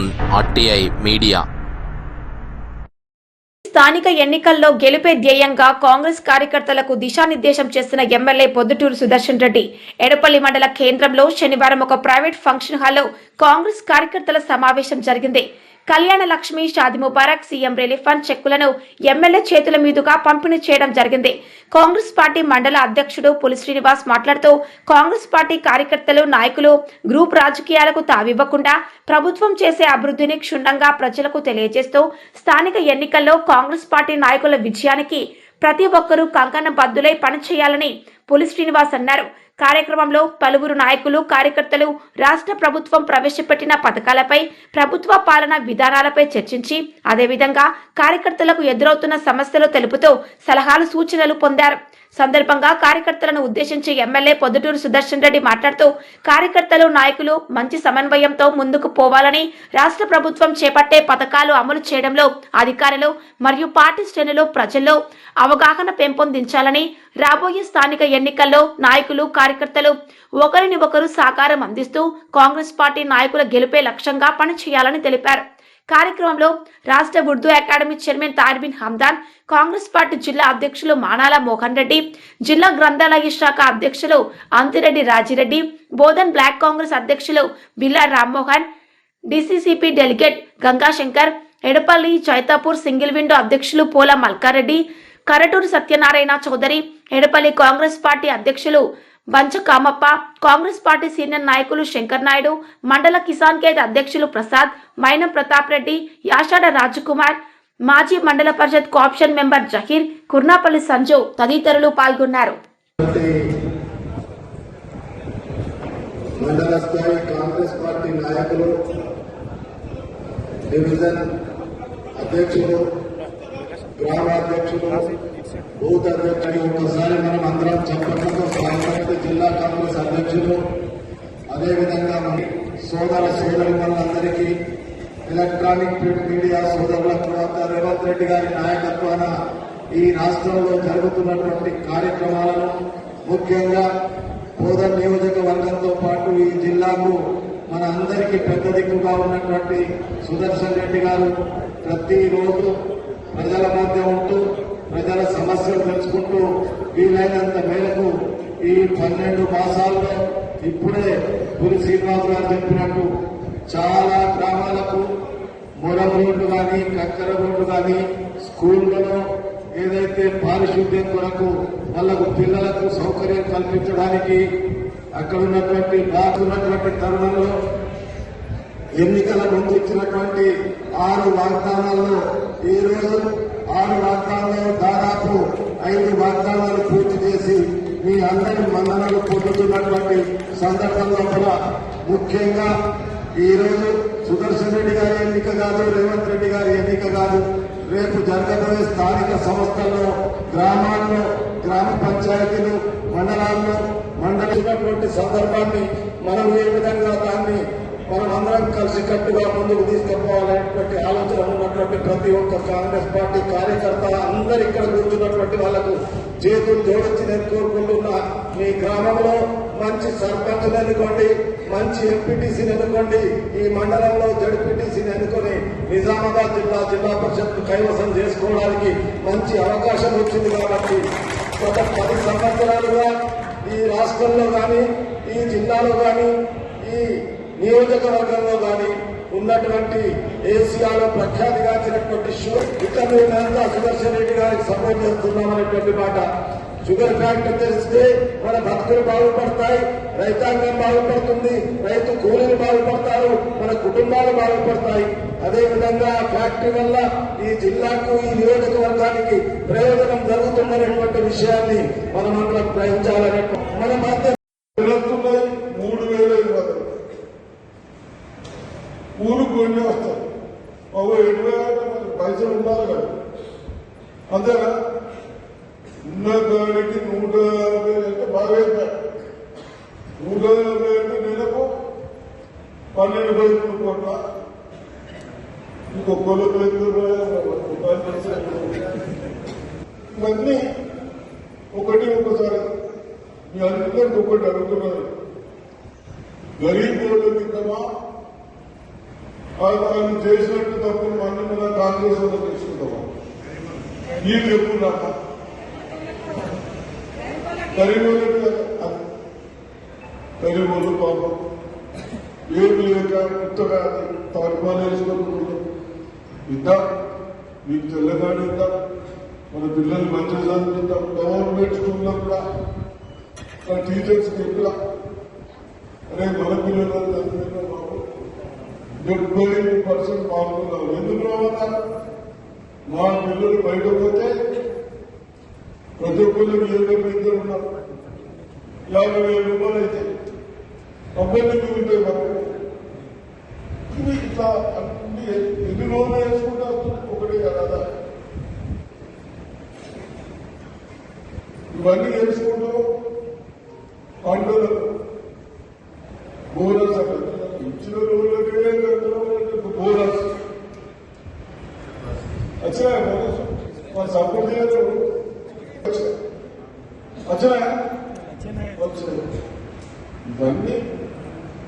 Zone RTI media. స్థానిక ఎన్నికల్లో గెలుపే ధ్యేయంగా కాంగ్రెస్ కార్యకర్తలకు దిశానిర్దేశం చేస్తున్న ఎమ్మెల్యే పొద్దుటూరు సుదర్శన్ రెడ్డి. ఎడపల్లి మండల కేంద్రంలో శనివారం ఒక ప్రైవేట్ ఫంక్షన్ హాల్లో కాంగ్రెస్ కార్యకర్తల సమావేశం జరిగింది. Kalyana Lakshmi Shadi Mubarak CM relief fund చెక్కులను ఎమ్మెల్యే చేతుల మీదుగా పంపిణీ చేయడం జరిగింది. కాంగ్రెస్ పార్టీ మండల అధ్యక్షుడు పులి శ్రీనివాస్ మాట్లాడుతూ కాంగ్రెస్ పార్టీ కార్యకర్తలు నాయకులు గ్రూప్ రాజకీయాలకు తావివ్వకుండా ప్రభుత్వం చేసే అభివృద్ధిని క్షుణ్ణంగా ప్రజలకు తెలియజేస్తూ స్థానిక ఎన్నికల్లో కాంగ్రెస్ పార్టీ నాయకుల విజయానికి ప్రతి ఒక్కరూ కంకణ బద్దులై పనిచేయాలని పులి శ్రీనివాస్ అన్నారు. కార్యక్రమంలో పలువురు నాయకులు కార్యకర్తలు రాష్ట్ర ప్రభుత్వం ప్రవేశపెట్టిన పథకాలపై ప్రభుత్వ పాలన విధానాలపై చర్చించి అదేవిధంగా కార్యకర్తలకు ఎదురవుతున్న సమస్యలు తెలుపుతూ సలహాలు సూచనలు పొందారు. సందర్భంగా కార్యకర్తలను ఉద్దేశించి ఎమ్మెల్యే పొద్దుటూరు సుదర్శన్ రెడ్డి మాట్లాడుతూ కార్యకర్తలు నాయకులు మంచి సమన్వయంతో ముందుకు పోవాలని రాష్ట్ర ప్రభుత్వం చేపట్టే పథకాలు అమలు చేయడంలో అధికారులు మరియు పార్టీ శ్రేణులు ప్రజల్లో అవగాహన పెంపొందించాలని రాబోయే స్థానిక ఎన్నికల్లో నాయకులు కార్యకర్తలు ఒకరిని ఒకరు సహకారం అందిస్తూ కాంగ్రెస్ పార్టీ నాయకుల గెలుపే లక్ష్యంగా పనిచేయాలని తెలిపారు. కార్యక్రమంలో రాష్ట్ర Urdu academy chairman Tarbin Hamdan Congress party జిల్లా అధ్యక్షులు మానాల మోహన్ రెడ్డి జిల్లా గ్రంథాలయ శాఖ అధ్యక్షులు అంతిరెడ్డి రాజిరెడ్డి బోధన్ బ్లాక్ కాంగ్రెస్ అధ్యక్షులు Billa Rammohan DCCP delegate Gangashankar Edapalli Chaitapur single window అధ్యక్షులు పోల మల్కారెడ్డి కరటూరు సత్యనారాయణ చౌదరి ఎడపల్లి కాంగ్రెస్ పార్టీ అధ్యక్షులు బంచు కామప్ప కాంగ్రెస్ పార్టీ సీనియర్ నాయకులు శంకర్ నాయుడు మండల కిసాన్ కేద్ అధ్యక్షులు ప్రసాద్ మైనం ప్రతాప్ రెడ్డి యాషాడ రాజకుమార్ మాజీ మండల పరిషత్ కోఆప్షన్ మెంబర్ జహీర్ కుర్నాపల్లి సంజు తదితరులు పాల్గొన్నారు. మండల స్థాయి కాంగ్రెస్ పార్టీ నాయకులు డివిజన్ అధ్యక్షులు గ్రామ అధ్యక్షులు బూత్ మనం అందరం చెప్పడంతో జిల్లా కాంగ్రెస్ అధ్యక్షులు అదేవిధంగా మన సోదర సోదరి మనందరికీ ఎలక్ట్రానిక్ ప్రింట్ మీడియా సోదరులకు తర్వాత రేవంత్ రెడ్డి గారి నాయకత్వాన ఈ రాష్ట్రంలో జరుగుతున్నటువంటి కార్యక్రమాలను ముఖ్యంగా బోధన్ నియోజకవర్గంతో పాటు ఈ జిల్లాకు మన అందరికీ పెద్ద దిక్కుగా ఉన్నటువంటి సుదర్శన్ రెడ్డి గారు ప్రతిరోజు ప్రజల మధ్య ఉంటూ ప్రజల సమస్యలు తెలుసుకుంటూ వీలైనంత మేరకు ఈ పన్నెండు మాసాల్లో ఇప్పుడే పురి శ్రీనివాస్ గారు చెప్పినట్టు చాలా గ్రామాలకు మొరం రోడ్లు కానీ కక్కర రోడ్లు కానీ స్కూళ్ళలో ఏదైతే పారిశుద్ధ్యం కొరకు వాళ్ళకు పిల్లలకు సౌకర్యం కల్పించడానికి అక్కడ ఉన్నటువంటి బాగున్నటువంటి తరుణంలో ఎన్నికల ముందు ఇచ్చినటువంటి ఆరు వాగ్దానాల్లో ఈ రోజు ఆరు వాగ్దానాలు దాదాపు ఐదు వాగ్దానాలు పూర్తి చేసి మీ అందరి మందనలు పొందుతున్నటువంటి సందర్భంలో కూడా ముఖ్యంగా ఈ రోజు సుదర్శన్ రెడ్డి గారి ఎన్నిక కాదు రేవంత్ రెడ్డి గారి ఎన్నిక కాదు. రేపు జరగబోయే స్థానిక సంస్థల్లో గ్రామాల్లో గ్రామ పంచాయతీలు మండలాల్లో మండలినటువంటి సందర్భాన్ని మనం ఏ విధంగా దాన్ని మనం అందరం కలిసికట్టుగా ముందుకు తీసుకుపోవాలనేటువంటి ఆలోచన ఉన్నటువంటి ప్రతి ఒక్క కాంగ్రెస్ పార్టీ కార్యకర్త అందరు ఇక్కడ కూర్చున్నటువంటి వాళ్ళకు చేతులు జోడించి నేను కోరుకుంటున్నా. మీ గ్రామంలో మంచి సర్పంచ్ని ఎన్నుకోండి మంచి ఎంపీటీసీని ఎన్నుకోండి ఈ మండలంలో జడ్పీటీసీని ఎన్నుకొని నిజామాబాద్ జిల్లా జిల్లా పరిషత్ కైవసం చేసుకోవడానికి మంచి అవకాశం వచ్చింది కాబట్టి గత పది సంవత్సరాలుగా ఈ రాష్ట్రంలో కానీ ఈ జిల్లాలో కానీ ఈ నియోజకవర్గంలో కానీ ఉన్నటువంటి ఏసియాలో ప్రఖ్యాతిగాంచినటువంటి షుగర్ ఇక్కడ మేమంతా సుదర్శన్ రెడ్డి గారికి సపోర్ట్ చేస్తున్నామనేటువంటి మాట. షుగర్ ఫ్యాక్టరీ తెరిస్తే మన భక్తులు బాగుపడతాయి రైతాంగం బాగుపడుతుంది రైతు కూలీలు బాగుపడతారు మన కుటుంబాలు బాగుపడతాయి. అదేవిధంగా ఆ ఫ్యాక్టరీ వల్ల ఈ జిల్లాకు ఈ నియోజకవర్గానికి ప్రయోజనం జరుగుతుందనేటువంటి విషయాన్ని మనం అక్కడ గ్రహించాలనే మన మధ్య పెరుగుతున్నాయి మూడు వేల ఐదు వందలు ఊరు కొన్ని వస్తారు బాబు ఎనభై ఆరు మనకి పైసలు ఉండాలి కదా అంతేనా ఉన్న దానికి నూట యాభై అంటే బాగా అయిపోయాయి. నూట యాభై అంటే నెలకు పన్నెండు పై మూడు కోట్ల ఇంకొకళ్ళు ఇవన్నీ ఒకటి ఒకసారి మీ అందరికి ఒకటి అడుగుతున్నారు గరీబ్ రోడ్డు కిందమా? మన కాంగ్రెస్ వాళ్ళు తీసుకుంటామా నీకు ఎప్పుడు రాక కరీంనగర్ కరీంనగర్ పాపం ఏమి లేక కొత్తగా తాలిబాన్ వేసుకుంటున్నాం ఇద్దాం మీకు తెల్లగాడు ఇద్దాం మన పిల్లలు మంచిగా చదివిద్దాం గవర్నమెంట్ స్కూల్లో కూడా మన టీచర్స్ చెప్పినా అరే మన పిల్లలు చదివిన బాబు డెబ్బై పర్సెంట్ పాల్గొన్నారు ఎందుకు రావన్నారు మా పిల్లలు బయట పోతే ప్రతి ఒక్కరికి ఇరవై ఇద్దరు ఉన్నారు. యాభై వేల రూపాయలు అయితే అబ్బాయికి ఉంటే మనకు ఇది ఇట్లా అన్ని ఎన్ని లోన్లు వేసుకుంటా ఒకటే కదా ఇవన్నీ వేసుకుంటూ పంటలు బోనస్ ఇచ్చిన లోన్ బోనస్ వచ్చినా బోనస్ మన సపోర్ట్ చేయలేదు వచ్చినా వచ్చినాయి ఇవన్నీ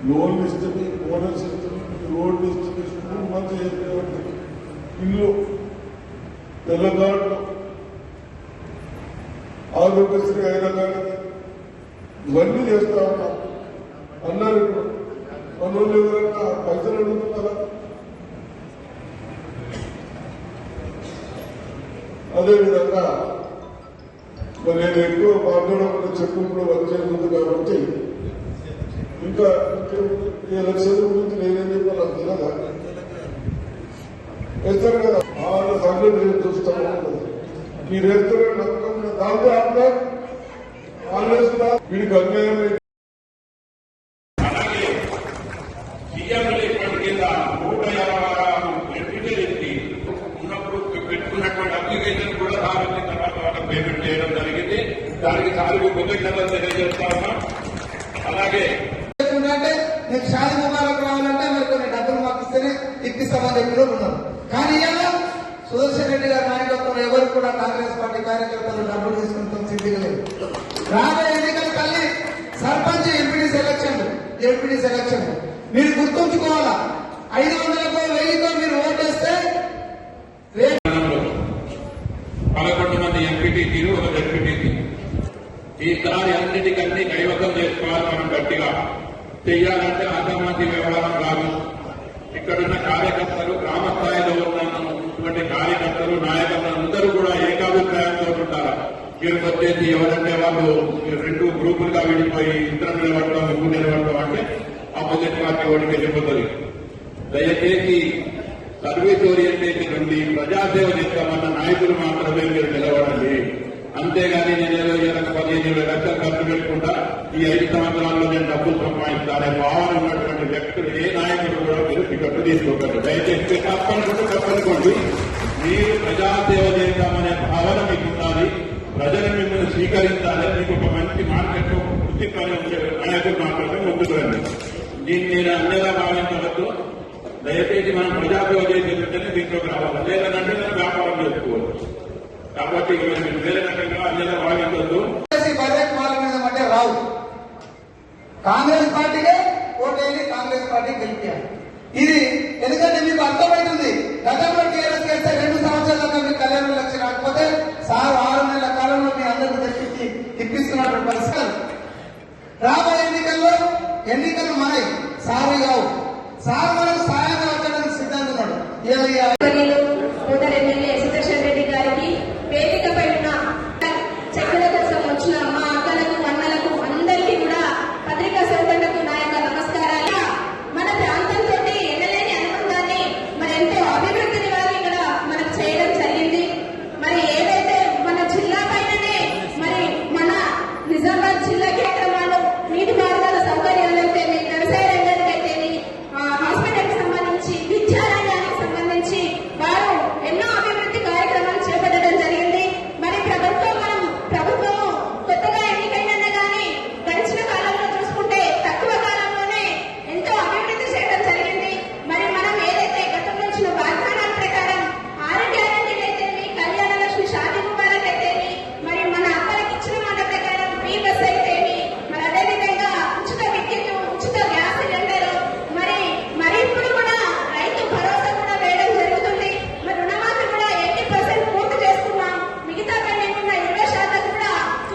లోన్లు ఇస్తుంది బోనస్ ఇస్తుంది రోడ్లు ఇస్తుంది స్కూల్ మంచి చేసేవాడికి ఇల్లు తెల్లగాడు ఆరోగ్యశ్రీ అయినా కానీ ఇవన్నీ చేస్తా ఉన్నాం. అన్నారు ఇప్పుడు. మన ఎవరైనా పైసలు అడుగుతున్నారా? అదేవిధంగా మరి నేను ఎక్కువ మాట్లాడకుండా చెప్పుకుంటూ వచ్చేది ఉంది కాబట్టి ఇంకా ఈ లక్షల గురించి నేనేం చెప్పాలి నాకు తెలియదా? వేస్తారు కదా వాళ్ళ సంగతి నేను చూస్తాను. మీరు నమ్మకం దాంతో వీడికి అన్యాయం పేమెంట్ చేయడం జరిగింది. దానికి సార్లు కృతజ్ఞతలు తెలియజేస్తా ఉన్నాం. అలాగే అంటే నీకు షాది ముబారక్ రావాలంటే మరి కొన్ని డబ్బులు మాకు ఇస్తేనే ఇప్పిస్తామని చెప్పిన వాళ్ళు ఉన్నారు కానీ ఇలా సుదర్శన్ రెడ్డి గారి నాయకత్వంలో ఎవరు కూడా కాంగ్రెస్ పార్టీ కార్యకర్తలు డబ్బులు తీసుకుంటాం సిద్ధిగలేదు రాబోయే ఎన్నికల తల్లి sarpanch MPD selection MPD selection మీరు గుర్తుంచుకోవాలా? ఐదు వందలకో వెయ్యితో మీరు ఓటేస్తే రేపు పదకొండు మంది ఎంపీటీసీలు ఒక జడ్పీటీసీ ఈ దారి అన్నిటికన్నీ కైవసం చేసుకోవాలి మనం గట్టిగా. చెయ్యాలంటే అసమ్మతి వ్యవహారం కాదు. ఇక్కడున్న కార్యకర్తలు గ్రామ స్థాయిలో ఉన్నటువంటి కార్యకర్తలు నాయకులు అందరూ కూడా ఏకాభిప్రాయంతో ఉంటారు. మీరు వచ్చేసి ఎవరంటే వాళ్ళు రెండు గ్రూపులుగా విడిపోయి ఇద్దరు నిలబడటం ముగ్గురు నిలబడటం అంటే ఆపోజిట్ పార్టీ ఓడికి వెళ్ళిపోతుంది. దయచేసి సర్వీస్ ఓరియంటేషన్ నుండి ప్రజాసేవ చేస్తామన్న నాయకులు మాత్రమే మీరు నిలబడండి. అంతేగాని నేను ఏదో ఇరవై పదిహేను ఇరవై లక్షలు ఖర్చు పెట్టుకుంటా ఈ ఐదు సంవత్సరాల్లో నేను డబ్బులు సంపాదిస్తానే భావన ఉన్నటువంటి వ్యక్తులు ఏ నాయకుడు కూడా మీరు టికెట్ తీసుకోకండి. దయచేసి తప్పనుకుంటే తప్పనుకోండి మీరు ప్రజాసేవ చేస్తామనే భావన మీకు ఉండాలి ప్రజలు మిమ్మల్ని స్వీకరించాలి. మీకు ఒక మంచి మార్కెట్ వృత్తి పని ఉండే నాయకుడు మాత్రమే ముందుకు రండి. దీన్ని నేను అన్నిగా భావించవద్దు దయచేసి మనం ప్రజాసేవ చేసేటంటే దీంట్లోకి రావాలి. లేదంటే కాబట్టి మీరు వేరే రకంగా రావు. కాంగ్రెస్ పార్టీకే ఓటేసి కాంగ్రెస్ పార్టీ గెలిపారు ఇది ఎందుకంటే మీకు అర్థమవుతుంది గతంలో టీఆర్ఎస్ చేస్తే రెండు సంవత్సరాలుగా మీకు కళ్యాణ లక్ష్యం రాకపోతే సార్ ఆరు నెలల కాలంలో మీ అందరికీ తెప్పించి ఇప్పిస్తున్నటువంటి పరిస్థితులు రాబోయే ఎన్నికల్లో ఎన్నికలు మాయి సారు కావు సార్ మనకు సాయంగా వచ్చడానికి సిద్ధంగా ఉన్నాడు.